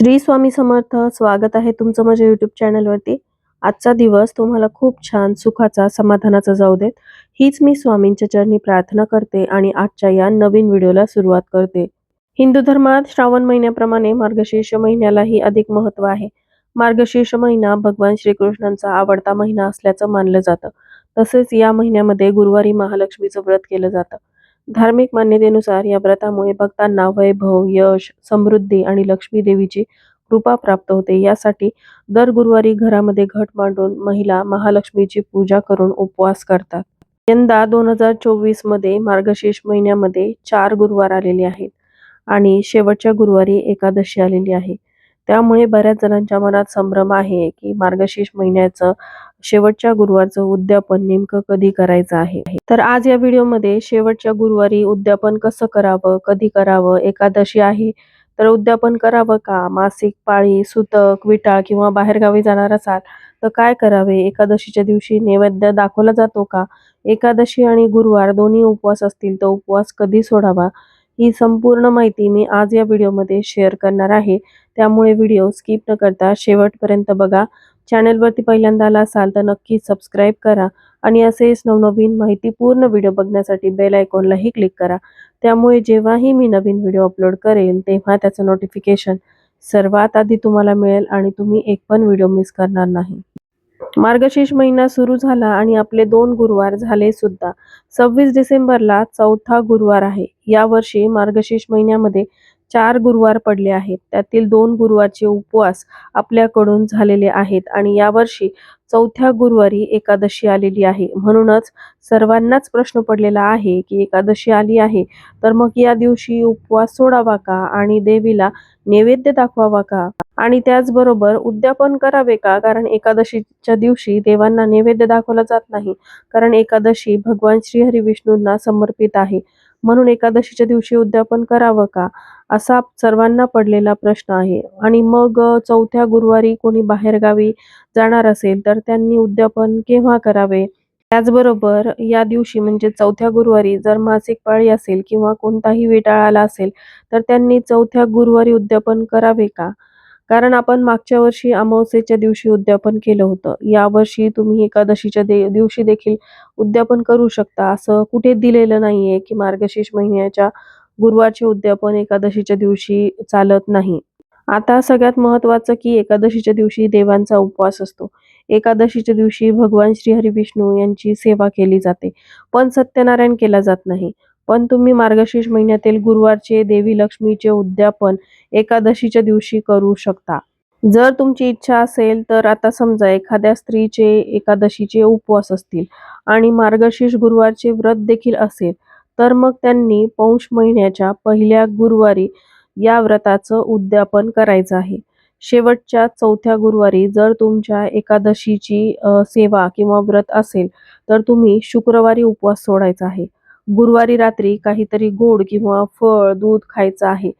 श्री स्वामी समर्थ. स्वागत आहे तुमचं माझ्या युट्यूब चॅनलवरती आजचा दिवस तुम्हाला खूप छान सुखाचा समाधानाचा जाऊ देत. हीच मी स्वामींच्या चरणी प्रार्थना करते आणि आजच्या या नवीन व्हिडिओला सुरुवात करते. हिंदू धर्मात श्रावण महिन्याप्रमाणे मार्गशीर्ष महिन्यालाही अधिक महत्त्व आहे. मार्गशीर्ष महिना भगवान श्रीकृष्णांचा आवडता महिना असल्याचं मानलं जातं. तसेच या महिन्यामध्ये गुरुवारी महालक्ष्मीचं व्रत केलं जातं. धार्मिक मान्यतेनुसार या व्रतामुळे भक्तांना वैभव यश समृद्धी आणि लक्ष्मी देवीची कृपा प्राप्त होते. यासाठी दर गुरुवारी घरामध्ये घट मांडून महिला महालक्ष्मीची पूजा करून उपवास करतात. यंदा दोन हजार चोवीसमध्ये मार्गशीर्ष महिन्यामध्ये चार गुरुवार आलेले आहेत आणि शेवटच्या गुरुवारी एकादशी आलेली आहे. त्यामुळे बऱ्याच जणांच्या मनात संभ्रम आहे की मार्गशीर्ष महिन्याचं शेवटच्या गुरुवारचं उद्यापन नेमकं कधी करायचं आहे? तर आज या व्हिडिओमध्ये शेवटच्या गुरुवारी उद्यापन कसं करावं कधी करावं एकादशी आहे तर उद्यापन करावं का? मासिक पाळी सुतक विटाळ किंवा बाहेरगावी जाणार असाल तर काय करावे? एकादशीच्या दिवशी नैवेद्य दाखवला जातो का? एकादशी आणि गुरुवार दोन्ही उपवास असतील तर उपवास कधी सोडावा? ही संपूर्ण माहिती मी आज या व्हिडिओमध्ये शेअर करणार आहे. त्यामुळे व्हिडिओ स्किप न करता शेवटपर्यंत बघा. चॅनलवरती पहिल्यांदा आला असाल तर नक्की सबस्क्राईब करा आणि असेच नवनवीन माहितीपूर्ण व्हिडिओ बघण्यासाठी बेल आयकॉनलाही क्लिक करा. त्यामुळे जेव्हाही मी नवीन व्हिडिओ अपलोड करेल तेव्हा त्याचं नोटिफिकेशन सर्वात आधी तुम्हाला मिळेल आणि तुम्ही एक पण व्हिडिओ मिस करणार नाही. मार्गशीर्ष महिना सुरू झाला आणि आपले दोन गुरुवार झाले सुद्धा. सव्वीस डिसेंबरला चौथा गुरुवार आहे. यावर्षी मार्गशीर्ष महिन्यामध्ये चार गुरुवार पडले आहेत. त्यातील दोन गुरुवारचे उपवास आपल्याकडून झालेले आहेत आणि यावर्षी चौथ्या गुरुवारी एकादशी आलेली आहे. म्हणूनच सर्वांनाच प्रश्न पडलेला आहे की एकादशी आली आहे तर मग या दिवशी उपवास सोडावा का आणि देवीला नैवेद्य दाखवावा का? आणि त्याचबरोबर उद्यापन करावे का? कारण एकादशीच्या दिवशी देवांना नैवेद्य दाखवला जात नाही. कारण एकादशी भगवान श्रीहरी विष्णूंना समर्पित आहे. म्हणून एकादशीच्या दिवशी उद्यापन करावं का? असा सर्वांना पडलेला प्रश्न आहे. आणि मग चौथ्या गुरुवारी कोणी बाहेरगावी जाणार असेल तर त्यांनी उद्यापन केव्हा करावे? त्याचबरोबर या दिवशी म्हणजे चौथ्या गुरुवारी जर मासिक पाळी असेल किंवा कोणताही वेटाळ आला असेल तर त्यांनी चौथ्या गुरुवारी उद्यापन करावे का? कारण आपण मागच्या वर्षी अमावस्येच्या दिवशी उद्यापन केलं होतं. यावर्षी तुम्ही एकादशीच्या दे दिवशी देखील उद्यापन करू शकता. असं कुठे दिलेलं नाहीये की मार्गशीर्ष महिन्याच्या गुरुवारचे उद्यापन एकादशीच्या दिवशी चालत नाही. आता सगळ्यात महत्वाचं की एकादशीच्या दिवशी देवांचा उपवास असतो. एकादशीच्या दिवशी भगवान श्रीहरी विष्णू यांची सेवा केली जाते. पण सत्यनारायण केला जात नाही. पण तुम्ही मार्गशीर्ष महिन्यातील गुरुवारचे देवी लक्ष्मीचे उद्यापन एकादशीच्या दिवशी करू शकता. जर तुमची इच्छा असेल तर आता समजा एखाद्या स्त्रीचे एकादशीचे उपवास असतील आणि मार्गशीर्ष गुरुवारचे व्रत देखील असेल तर मग त्यांनी पौष महिन्याच्या पहिल्या गुरुवारी या व्रताचं उद्यापन करायचं आहे. शेवटच्या चौथ्या गुरुवारी जर तुमच्या एकादशीची सेवा किंवा व्रत असेल तर तुम्ही शुक्रवारी उपवास सोडायचा आहे. गुरुवारी रात्री काहीतरी गोड किंवा फळ दूध खायचं आहे.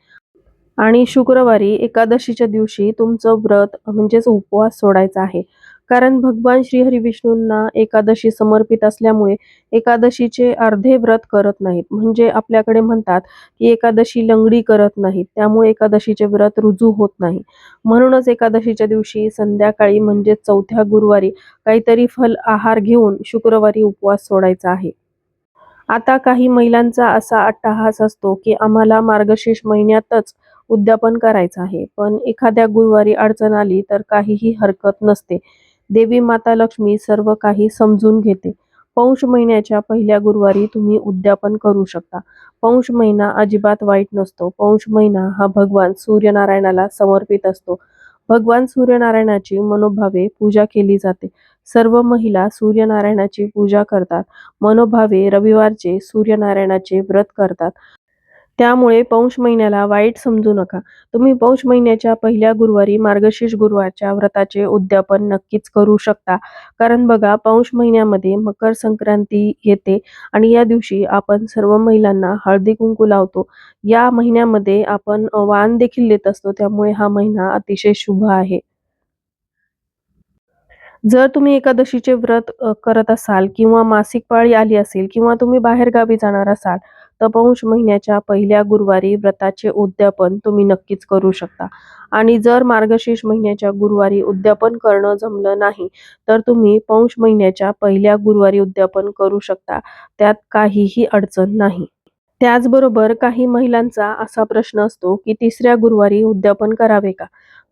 आणि शुक्रवारी एकादशीच्या दिवशी तुमचं व्रत म्हणजेच उपवास सोडायचा आहे. कारण भगवान श्रीहरी विष्णूंना एकादशी समर्पित असल्यामुळे एकादशीचे अर्धे व्रत करत नाहीत. म्हणजे आपल्याकडे म्हणतात की एकादशी लंगडी करत नाहीत. त्यामुळे एकादशीचे व्रत रुजू होत नाही. म्हणूनच एकादशीच्या दिवशी संध्याकाळी म्हणजे चौथ्या गुरुवारी काहीतरी फल आहार घेऊन शुक्रवारी उपवास सोडायचा आहे. आता काही महिलांचा असा अट्टहास असतो की आम्हाला मार्गशीर्ष महिन्यातच उद्यापन करायचं आहे. पण एखाद्या गुरुवारी अडचण आली तर काहीही हरकत नसते. देवी माता लक्ष्मी सर्व काही समजून घेते. पौष महिन्याच्या पहिल्या गुरुवारी तुम्ही उद्यापन करू शकता. पौष महिना अजिबात वाईट नसतो. पौष महिना हा भगवान सूर्यनारायणाला समर्पित असतो. भगवान सूर्यनारायणाची मनोभावे पूजा केली जाते. सर्व महिला सूर्यनारायणाची पूजा करतात. मनोभावे रविवारचे सूर्यनारायणाचे व्रत करतात. त्यामुळे पौष महिन्याला वाईट समजू नका. तुम्ही पौष महिन्याच्या पहिल्या गुरुवारी मार्गशीर्ष गुरुवारच्या व्रताचे उद्यापन नक्कीच करू शकता. कारण बघा पौष महिन्यामध्ये मकर संक्रांती येते आणि या दिवशी आपण सर्व महिलांना हळदी कुंकू लावतो. या महिन्यामध्ये आपण वाण देखील देत असतो. त्यामुळे हा महिना अतिशय शुभ आहे. जर तुम्ही एकादशीचे व्रत करत असाल किंवा मासिक पाळी आली असेल किंवा तुम्ही बाहेरगावी जाणार असाल सप्तपंश महिन्याच्या पहिल्या गुरुवारी व्रताचे उद्यापन तुम्ही नक्कीच करू शकता. आणि जर मार्गशीर्ष महिन्याच्या गुरुवारी उद्यापन करणं जमलं नाही तर तुम्ही पौष महिन्याच्या पहिल्या गुरुवारी उद्यापन करू शकता. त्यात काहीही अडचण नाही. त्याचबरोबर काही महिलांचा असा प्रश्न असतो की तिसऱ्या गुरुवारी उद्यापन करावे का?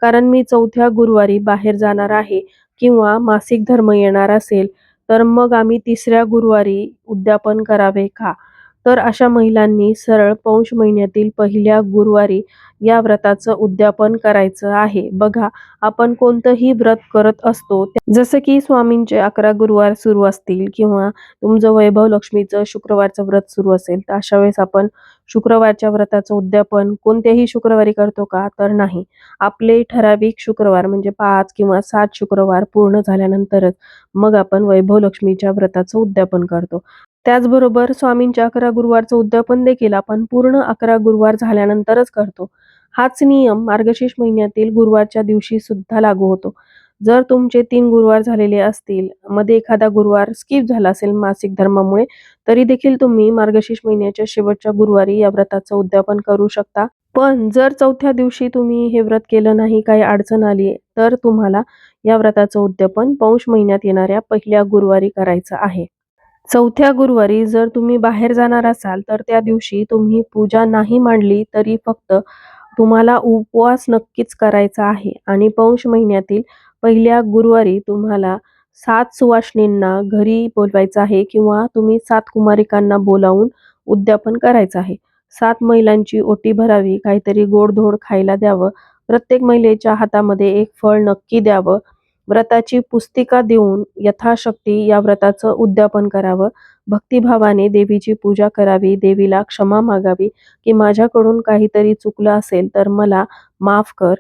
कारण मी चौथ्या गुरुवारी बाहेर जाणार आहे किंवा मासिक धर्म येणार असेल तर मग आम्ही तिसऱ्या गुरुवारी उद्यापन करावे का? तर अशा महिलांनी सरळ पौष महिन्यातील पहिल्या गुरुवारी या व्रताचं उद्यापन करायचं आहे. बघा आपण कोणतंही व्रत करत असतो जसं की स्वामींचे अकरा गुरुवार सुरू असतील किंवा तुमचं वैभव लक्ष्मीचं शुक्रवारचं व्रत सुरू असेल तर अशा वेळेस आपण शुक्रवारच्या व्रताचं उद्यापन कोणत्याही शुक्रवारी करतो का? तर नाही. आपले ठराविक शुक्रवार म्हणजे पाच किंवा सात शुक्रवार पूर्ण झाल्यानंतरच मग आपण वैभव लक्ष्मीच्या व्रताचं उद्यापन करतो. त्याचबरोबर स्वामींच्या अकरा गुरुवारचं उद्यापन देखील आपण पूर्ण अकरा गुरुवार झाल्यानंतरच करतो. हाच नियम मार्गशीर्ष महिन्यातील गुरुवारच्या दिवशी सुद्धा लागू होतो. जर तुमचे तीन गुरुवार झालेले असतील मध्ये एखादा गुरुवार स्किप झाला असेल मासिक धर्मामुळे तरी देखील तुम्ही मार्गशीर्ष महिन्याच्या शेवटच्या गुरुवारी या व्रताचं उद्यापन करू शकता. पण जर चौथ्या दिवशी तुम्ही हे व्रत केलं नाही काही अडचण आली तर तुम्हाला या व्रताचं उद्यापन पौष महिन्यात येणाऱ्या पहिल्या गुरुवारी करायचं आहे. चौथ्या गुरुवारी जर तुम्ही बाहेर जाणार असाल तर त्या दिवशी तुम्ही पूजा नाही मांडली तरी फक्त तुम्हाला उपवास नक्कीच करायचा आहे. आणि पौष महिन्यातील पहिल्या गुरुवारी तुम्हाला सात सुवासिनींना घरी बोलवायचं आहे किंवा तुम्ही सात कुमारिकांना बोलावून उद्यापन करायचं आहे. सात महिलांची ओटी भरावी काहीतरी गोडधोड खायला द्यावं प्रत्येक महिलेच्या हातामध्ये एक फळ नक्की द्यावं व्रताची पुस्तिका देऊन यथाशक्ती या व्रताचं उद्यापन करावं भक्तिभावाने देवीची पूजा करावी देवीला क्षमा मागावी की माझ्याकडून काहीतरी चुकलं असेल तर मला माफ कर.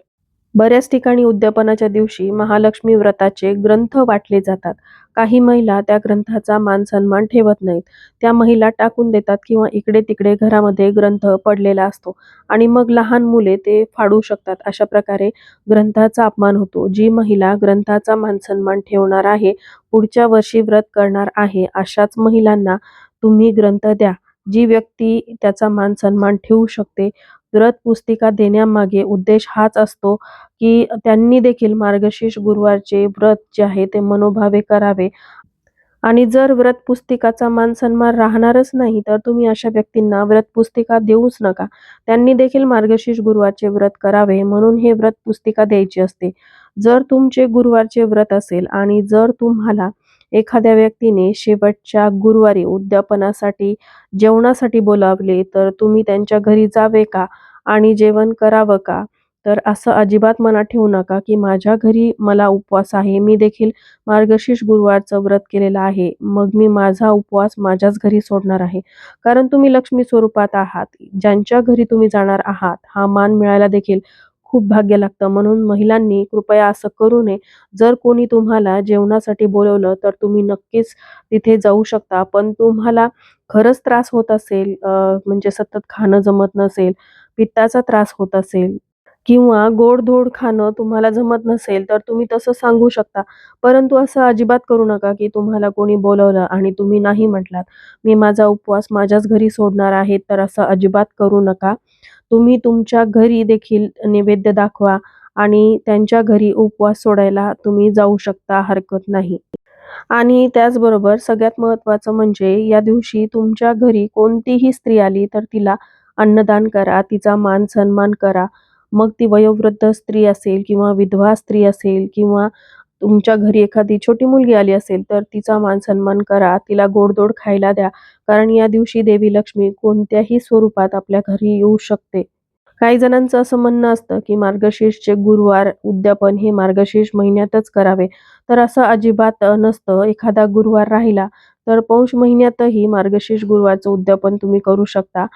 बऱ्याच ठिकाणी उद्यापनाच्या दिवशी महालक्ष्मी व्रताचे ग्रंथ वाटले जातात. काही महिला त्या ग्रंथाचा मान सन्मान ठेवत नाहीत. त्या महिला टाकून देतात किंवा इकडे तिकडे घरामध्ये ग्रंथ पडलेला असतो आणि मग लहान मुले ते फाडू शकतात. अशा प्रकारे ग्रंथाचा अपमान होतो. जी महिला ग्रंथाचा मान सन्मान ठेवणार आहे पुढच्या वर्षी व्रत करणार आहे अशाच महिलांना तुम्ही ग्रंथ द्या. जी व्यक्ती त्याचा मान सन्मान ठेवू शकते व्रत पुस्तिका देण्यामागे उद्देश हाच असतो की त्यांनी देखील मार्गशीर्ष गुरुवारचे व्रत जे आहे ते मनोभावे करावे. आणि जर व्रत पुस्तिकाचा मान सन्मान राहणारच नाही तर तुम्ही अशा व्यक्तींना व्रत पुस्तिका देऊच नका. त्यांनी देखील मार्गशीर्ष गुरुवारचे व्रत करावे म्हणून हे व्रत पुस्तिका द्यायची असते. जर तुमचे गुरुवारचे व्रत असेल आणि जर तुम्हाला एखाद्या व्यक्तीने शेवटच्या गुरुवारी उद्यापनासाठी जेवणासाठी बोलावले तर तुम्ही त्यांच्या घरी जावे का आणि जेवण करावं का? तर असं अजिबात मनात ठेवू नका की माझ्या घरी मला उपवास आहे. मी देखील मार्गशीर्ष गुरुवारचं व्रत केलेलं आहे. मग मी माझा उपवास माझ्याच घरी सोडणार आहे. कारण तुम्ही लक्ष्मी स्वरूपात आहात. ज्यांच्या घरी तुम्ही जाणार आहात हा मान मिळायला देखील खूप भाग्य लागतं. म्हणून महिलांनी कृपया असं करू नये. जर कोणी तुम्हाला जेवणासाठी बोलवलं तर तुम्ही नक्कीच तिथे जाऊ शकता. पण तुम्हाला खरंच त्रास होत असेल म्हणजे सतत खाणं जमत नसेल पित्ताचा त्रास होत असेल किंवा गोडधोड खाणं तुम्हाला जमत नसेल तर तुम्ही तसं सांगू शकता. परंतु असं अजिबात करू नका की तुम्हाला कोणी बोलवलं आणि तुम्ही नाही म्हटलात. मी माझा उपवास माझ्याच घरी सोडणार आहे तर असं अजिबात करू नका. तुम्ही तुमच्या घरी देखील नैवेद्य दाखवा आणि त्यांच्या घरी उपवास सोडायला तुम्ही जाऊ शकता हरकत नाही. आणि त्याचबरोबर सगळ्यात महत्त्वाचं म्हणजे या दिवशी तुमच्या घरी कोणतीही स्त्री आली तर तिला अन्नदान करा तिचा मान सन्मान करा. मग ती वयोवृद्ध स्त्री असेल किंवा विधवा स्त्री असेल किंवा तुमच्या घरी एखादी छोटी मुलगी आली असेल तर तिचा मान सन्मान करा. तिला गोडदोड खायला द्या. कारण या दिवशी देवी लक्ष्मी कोणत्याही स्वरूपात आपल्या घरी येऊ शकते. काही जणांचं असं म्हणणं असतं की मार्गशीर्षचे गुरुवार उद्यापन हे मार्गशीर्ष महिन्यातच करावे. तर असं अजिबात नसतं. एखादा गुरुवार राहिला तर पौष महिन्यातही मार्गशीर्ष गुरुवारचं उद्यापन तुम्ही करू शकता.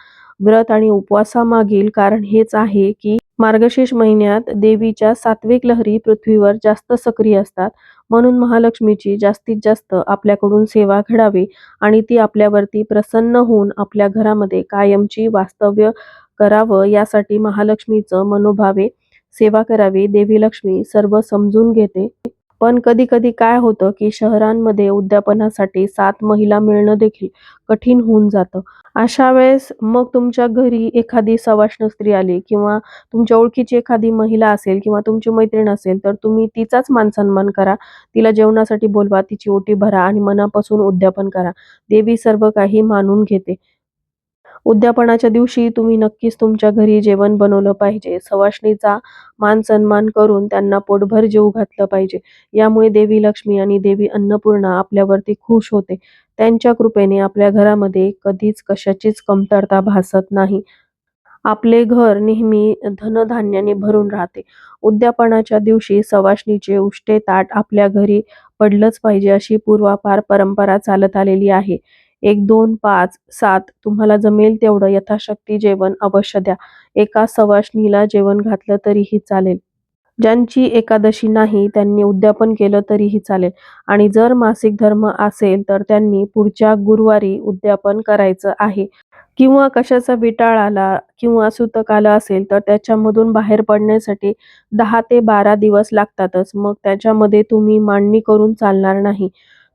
व्रत आणि उपवासामागील कारण हेच आहे की मार्गशीर्ष महिन्यात देवीच्या सात्विक लहरी पृथ्वीवर जास्त सक्रिय असतात. म्हणून महालक्ष्मीची जास्तीत जास्त आपल्याकडून सेवा घडावी आणि ती आपल्यावरती प्रसन्न होऊन आपल्या घरामध्ये कायमची वास्तव्य करावं यासाठी महालक्ष्मीचं मनोभावे सेवा करावी. देवी लक्ष्मी सर्व समजून घेते. पण कधी-कधी काय होतं, की शहरांमध्ये उद्यापनासाठी सात महिला मिळणं देखील कठीण होऊन जातं. अशा वेळेस मग तुमच्या घरी एखादी सवाष्ण स्त्री आली किंवा तुमच्या ओळखीची एखादी महिला असेल किंवा तुमची मैत्रीण असेल, तर तुम्ही तिचाच मान-सन्मान करा. तिला जेवणासाठी बोलवा, तिची ओटी भरा आणि मनापासून उद्यापन करा. देवी सर्व काही मानून घेते. उद्यापनाच्या दिवशी तुम्ही नक्कीच तुमच्या घरी जेवण बनवलं पाहिजे. सवाष्णीचा मान-सन्मान करून त्यांना पोटभर जेवू घातलं पाहिजे. यामुळे देवी लक्ष्मी आणि देवी अन्नपूर्णा आपल्यावरती खुश होते. त्यांच्या कृपेने आपल्या घरामध्ये कधीच कशाचीच कमतरता भासत नाही. आपले घर नेहमी धनधान्याने भरून राहते. उद्यापनाच्या दिवशी सवाष्णीचे उष्टे ताट आपल्या घरी पडलंच पाहिजे अशी पूर्वापार परंपरा चालत आलेली आहे. एक, दोन, पाच, सात तुम्हाला जमेल तेवढं यथाशक्ती जेवण अवश्य द्या. एका सवाष्णीला जेवण घातलं तरीही चालेल. ज्यांची एकादशी नाही त्यांनी उद्यापन केलं तरीही चालेल आणि जर मासिक धर्म असेल तर त्यांनी पुढच्या गुरुवारी उद्यापन करायचं आहे. किंवा कशाचा विटाळ आला किंवा सुतक आलं असेल तर त्याच्यामधून बाहेर पडण्यासाठी दहा ते 12 दिवस लागतातच. मग त्याच्यामध्ये तुम्ही मांडणी करून चालणार नाही.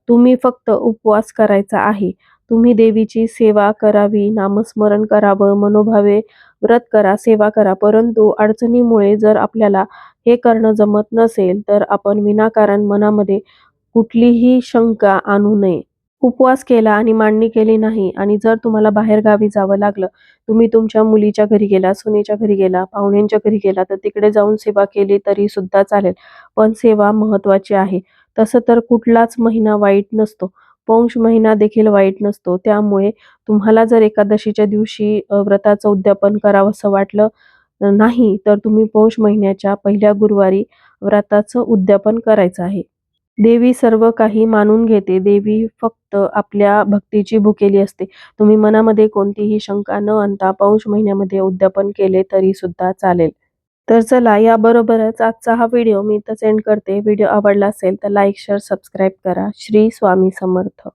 तुम्ही फक्त उपवास करायचा आहे. तुम्ही देवीची सेवा करावी, नामस्मरण करावं, मनोभावे व्रत करा, सेवा करा. परंतु अडचणीमुळे जर आपल्याला हे करणं जमत नसेल तर आपण विनाकारण मनामध्ये कुठलीही शंका आणू नये. उपवास केला आणि मांडणी केली नाही आणि जर तुम्हाला बाहेरगावी जावं लागलं, तुम्ही तुमच्या मुलीच्या घरी गेला, सुनेच्या घरी गेला, पाहुण्यांच्या घरी गेला तर तिकडे जाऊन सेवा केली तरी सुद्धा चालेल. पण सेवा महत्त्वाची आहे. तसं तर कुठलाच महिना वाईट नसतो. पौंश महिना देखील वाईट नसतो. त्यामुळे तुम्हाला जर एकादशीच्या दिवशी व्रताचं उद्यापन करावंसं वाटलं नाही तर तुम्ही पौष महिन्याच्या पहिल्या गुरुवारी व्रताचं उद्यापन करायचं आहे. देवी सर्व काही मानून घेते. देवी फक्त आपल्या भक्तीची भुकेली असते. तुम्ही मनामध्ये कोणतीही शंका न आणता पौष महिन्यामध्ये उद्यापन केले तरी सुद्धा चालेल. तर चला याबरोबरच आजचा हा व्हिडिओ मी इथंच एंड करते. व्हिडिओ आवडला असेल तर लाईक, शेअर, सबस्क्राईब करा. श्री स्वामी समर्थ.